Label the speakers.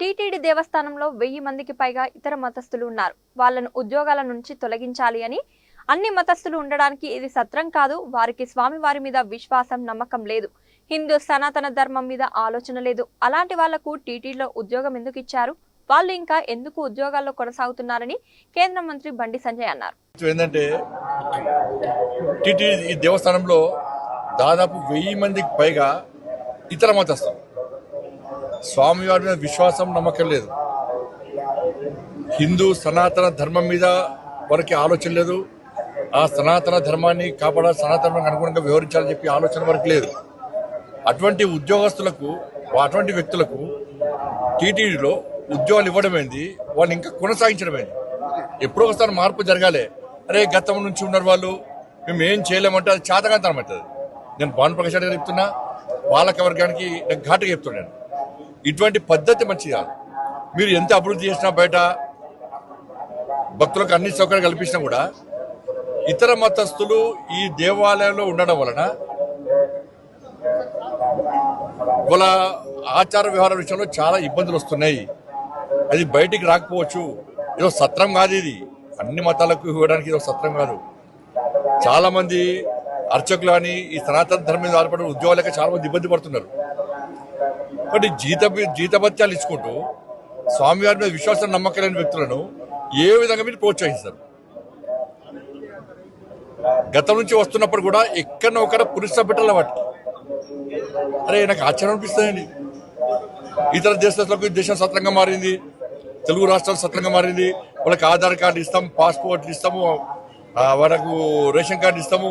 Speaker 1: TTD దేవస్థానంలో వెయ్యి మందికి పైగా ఇతర మతస్థులు ఉన్నారు. వాళ్ళను ఉద్యోగాల నుంచి తొలగించాలి అని అన్ని మతస్థులు ఉండడానికి ఇది సత్రం కాదు. వారికి స్వామివారి మీద విశ్వాసం నమ్మకం లేదు. హిందూ సనాతన ధర్మం మీద ఆలోచన లేదు. అలాంటి వాళ్ళకు టీటీడీలో ఉద్యోగం ఎందుకు ఇచ్చారు? వాళ్ళు ఇంకా ఎందుకు ఉద్యోగాల్లో కొనసాగుతున్నారని కేంద్ర మంత్రి బండి సంజయ్ అన్నారు.
Speaker 2: ఏంటంటే టిటి దేవస్థానంలో దాదాపు వెయ్యి మందికి పైగా ఇతర మతస్థులు స్వామివారి మీద విశ్వాసం నమ్మకం లేదు. హిందూ సనాతన ధర్మం మీద వారికి ఆలోచన లేదు. ఆ సనాతన ధర్మాన్ని కాపాడాలి సనాతన అనుగుణంగా వివరించాలని చెప్పి ఆలోచన వరకు లేదు. అటువంటి ఉద్యోగస్తులకు అటువంటి వ్యక్తులకు టీటీడీలో ఉద్యోగాలు ఇవ్వడమేంది వాళ్ళని వాళ్ళు ఇంకా కొనసాగించడమేంది ఎప్పుడో ఒకసారి మార్పు జరగాలి. అరే గతం నుంచి ఉన్నారు వాళ్ళు. మేము ఏం చేయలేమంటే అది చేతకాంతనం అవుతుంది. నేను భానుప్రకాష్ రెడ్డి గారు చెప్తున్నా పాలక వర్గానికి నేను ఘాటుగా చెప్తున్నాను. ఇటువంటి పద్ధతి మంచిది కాదు. మీరు ఎంత అభివృద్ధి చేసినా బయట భక్తులకు అన్ని సౌకర్యాలు కల్పించినా కూడా ఇతర మతస్థులు ఈ దేవాలయంలో ఉండడం వలన వాళ్ళ ఆచార వ్యవహార విషయంలో చాలా ఇబ్బందులు వస్తున్నాయి. అది బయటికి రాకపోవచ్చు. ఏదో సత్రం కాదు ఇది. అన్ని మతాలకు ఇవ్వడానికి ఇదో సత్రం కాదు. చాలామంది అర్చకులు అని ఈ సనాతన ధర్మం మీద ఆధారపడిన ఉద్యోగాలకి చాలా మంది ఇబ్బంది పడుతున్నారు. కాబట్టి జీత జీతభత్యాలు ఇచ్చుకుంటూ స్వామివారి మీద విశ్వాసం నమ్మకం లేని వ్యక్తులను ఏ విధంగా మీరు ప్రోత్సహిస్తారు? గతం నుంచి వస్తున్నప్పుడు కూడా ఎక్కడో ఒకడ పురుష బిడ్డల వాటికి అరే నాకు ఆశ్చర్యం అనిపిస్తుందండి. ఇతర దేశాలకు దేశం సత్రంగా మారింది. తెలుగు రాష్ట్రాలు సత్రంగా మారింది. వాళ్ళకి ఆధార్ కార్డు ఇస్తాము పాస్పోర్ట్లు ఇస్తాము వాళ్ళకు రేషన్ కార్డు ఇస్తాము.